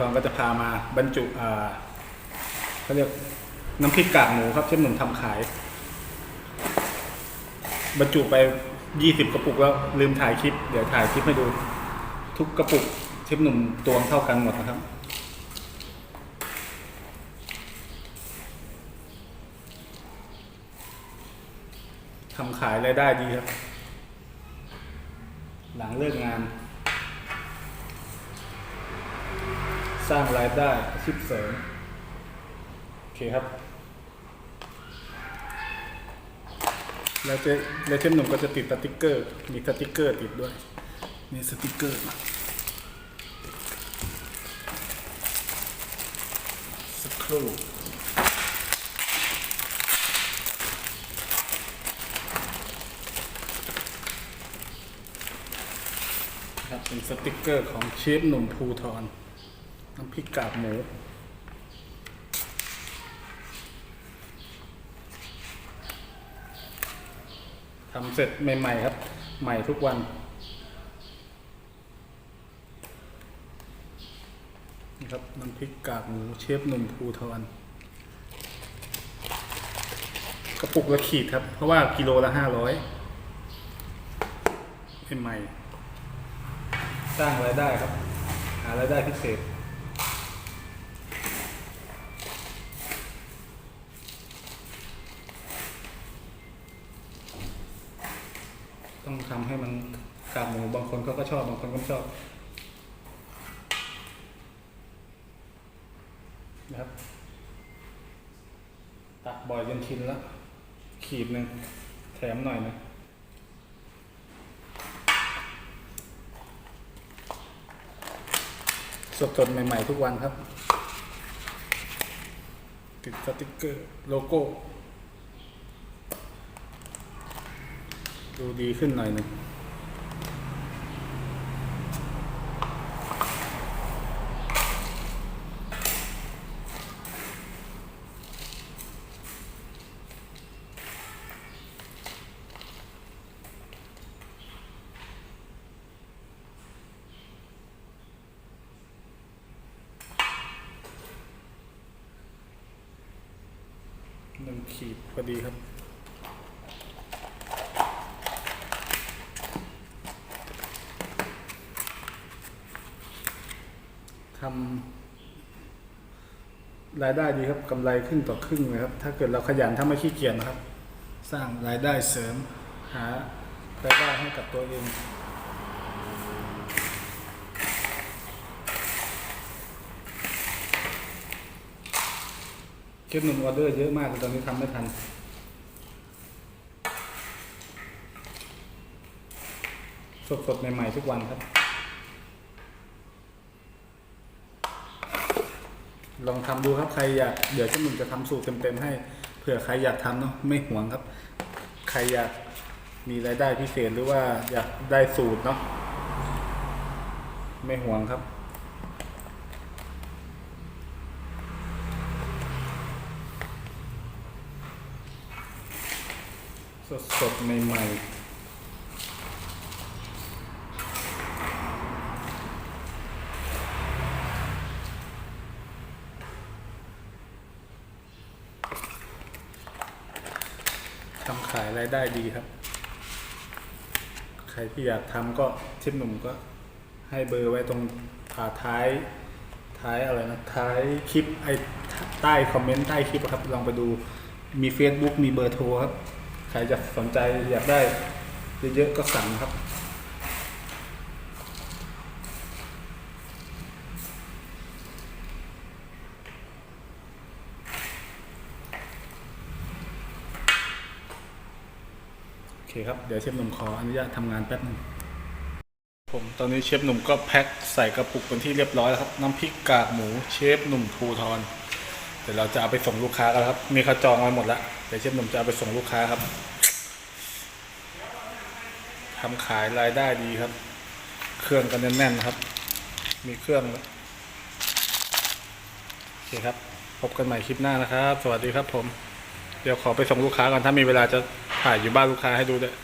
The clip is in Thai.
ทองก็จะพามาบรรจุอ่าเขาเรียกน้ำพริกกากหมูครับเชฟหนุ่มทำขาย บรรจุไป20กระปุกแล้วลืมถ่ายคลิป เดี๋ยวถ่ายคลิปให้ดู ทุกกระปุกเชฟหนุ่มตวงเท่ากันหมดนะครับทำขายรายได้ดีครับ หลังเลิกงาน สร้างรายได้อาชีพเสริมโอเคครับ แล้วเจ๊แล้วเช่นหนุ่มก็จะติดสติกเกอร์ มีสติกเกอร์ติดด้วย มีสติกเกอร์สักครู่ครับเป็นสติกเกอร์ของเชฟหนุ่มภูทร น้ำพริกกากหมูทำเสร็จใหม่ๆครับ ใหม่ทุกวัน นี่ครับน้ำพริกกากหมูเชฟหนุ่มภูทรกระปุกละขีดครับ เพราะว่ากิโลละห้าร้อยใหม่ สร้างรายได้ครับ หารายได้พิเศษ ต้องทำให้มันกากหมูบางคนเขาก็ชอบบางคนก็ไม่ชอบนะครับ ตักบ่อยจนชินแล้ว ขีดหนึ่งแถมหน่อยหนึงสดๆใหม่ ๆ ทุกวันครับ ติดสติ๊กเกอร์ โลโก้ ดูดีขึ้นหน่อยหนึ่งหนึ่งขีดพอดีครับ ทำรายได้ดีครับกำไรครึ่งต่อครึ่งเลยครับ ถ้าเกิดเราขยันถ้าไม่ขี้เกียจนะครับ สร้างรายได้เสริมหารายได้ให้กับตัวเองเก็บหนุ่มออเดอร์เยอะมากแต่ตอนนี้ทำไม่ทัน สดๆ ใหม่ ๆ ทุกวันครับ ลองทำดูครับใครอยากเดี๋ยวเจ้าหนุ่มจะทำสูตรเต็มๆให้เผื่อใครอยากทำเนาะไม่ห่วงครับ ใครอยากมีรายได้พิเศษหรือว่าอยากได้สูตรเนาะไม่ห่วงครับสดๆใหม่ๆ ทำขายรายได้ดีครับ ใครที่อยากทำก็ชิปหนุ่มก็ให้เบอร์ไว้ตรงผ่าท้าย ท้ายอะไรนะ ท้ายคลิปไอ้ใต้คอมเมนต์ใต้คลิปครับ ลองไปดูมี Facebook มีเบอร์โทรครับ ใครจะสนใจอยากได้เยอะๆก็สั่งครับ คครับ เดี๋ยวเชฟหนุ่มขออนุญาตทำงานแป๊บหนึงผมตอนนี้เชฟหนุ่มก็แพ็คใส่กระปุกเป็นที่เรียบร้อยแล้วครับ น้ำพริกกากหมูเชฟหนุ่มภูทรเดี๋ยวเราจะเอาไปส่งลูกค้ากันครับ มีเขาจองไว้หมดแล้วเดี๋ยวเชฟหนุ่มจะเอาไปส่งลูกค้าครับทำขายรายได้ดีครับ เครื่องกันแน่นๆครับ มีเครื่องโอเคครับ พบกันใหม่คลิปหน้านะครับ สวัสดีครับผม เดี๋ยวขอไปส่งลูกค้าก่อนถ้ามีเวลาจะถ่ายอยู่บ้านลูกค้าให้ดูด้วย